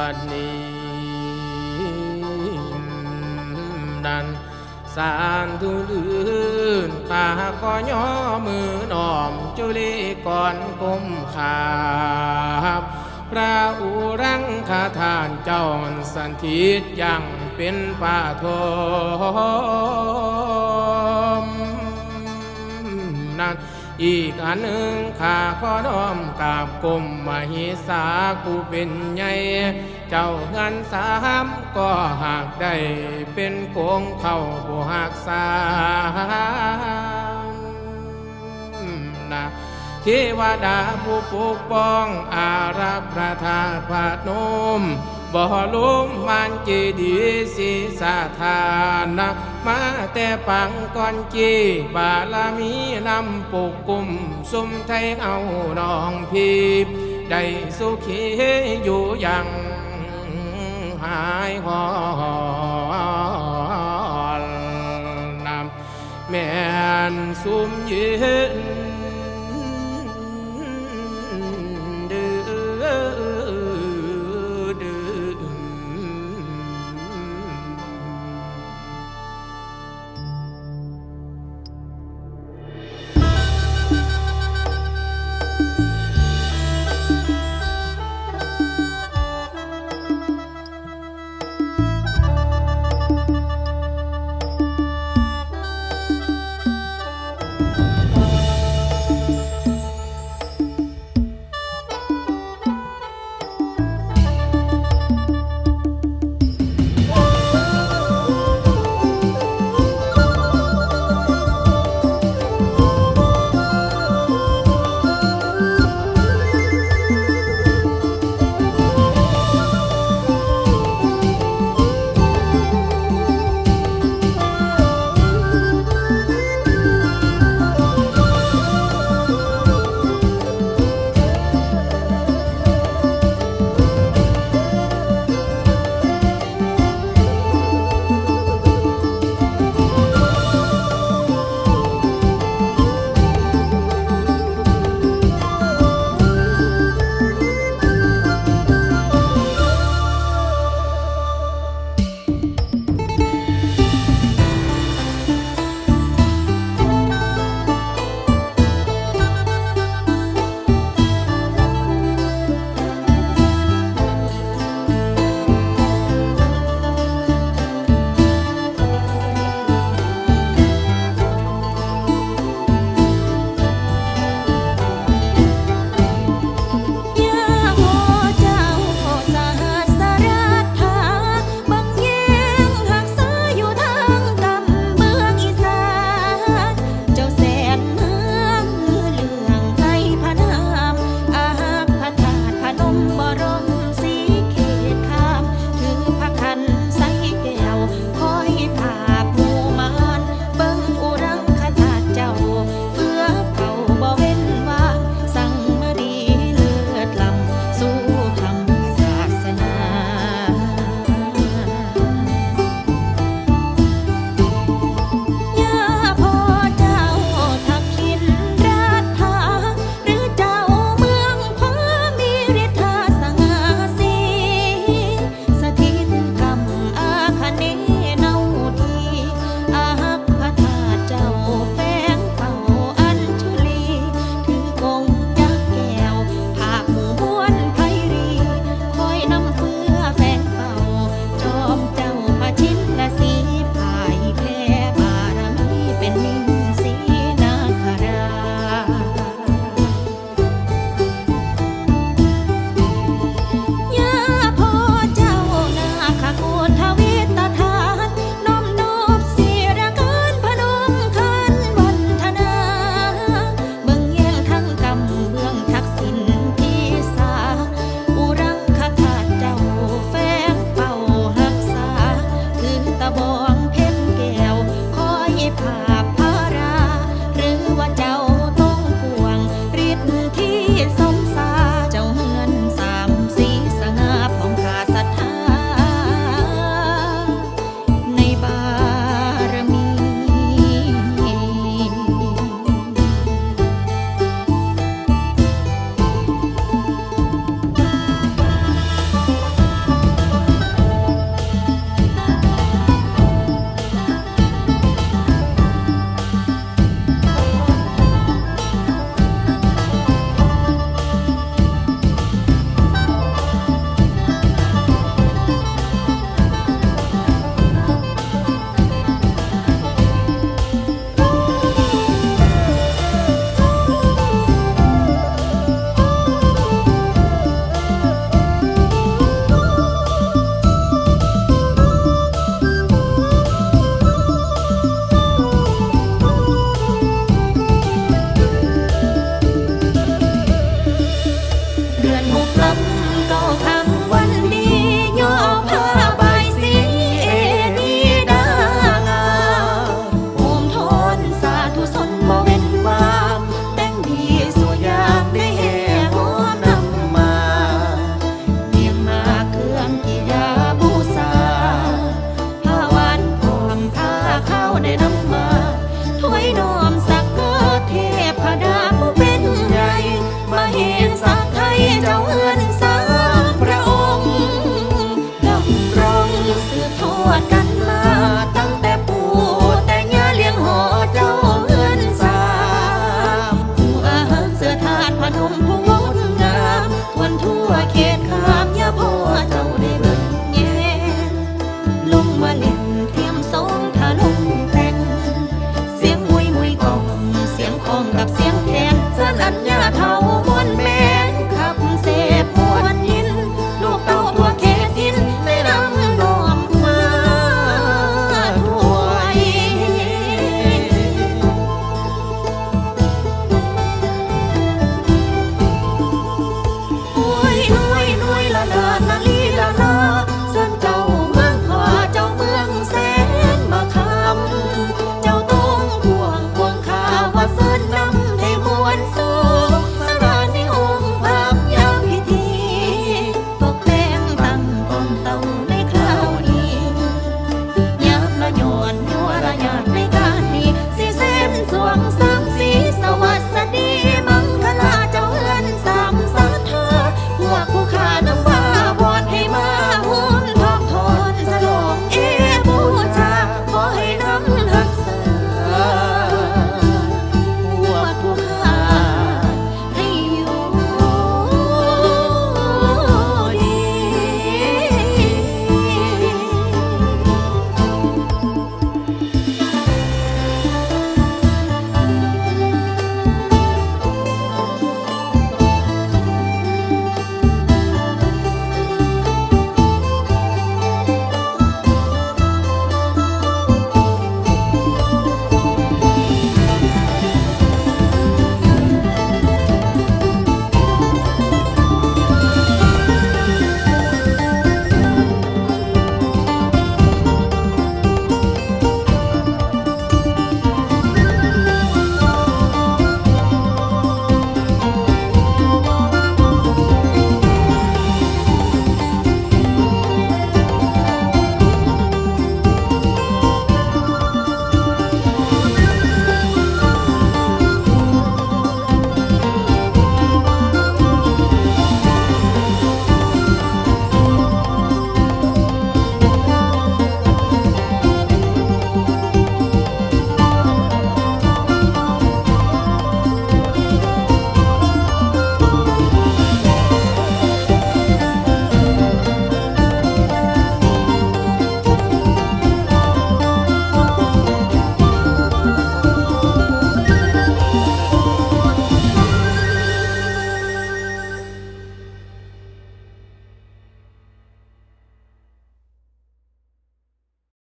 บัดนี้นั้นสารทุลื่นข้าขอย่อมือน้อมจุลีก่อนกุมขาบพระอุรังคาทานเจ้าสันทิตยังเป็นป่าทมนั้น อีกอันหนึ่งข้าขอน้อมกราบกลมมหิสากูเป็นใหญ่เจ้าเงินสามก็หากได้เป็นโกงเข้าบุหักสา เทวดาผู้ปกป้องอารักประทาพาโนมบ่ลุมมันเจดีศีสาทานะมาแต่ปังก่อนจีบาลามีนำปกกุมสุมไทยเอาน้องพีบได้สุขีอยู่อย่างหายหอนนำแม่นสุมยืน ตุเจ้าแฝงเฝ้าหักษา ถือตะบอง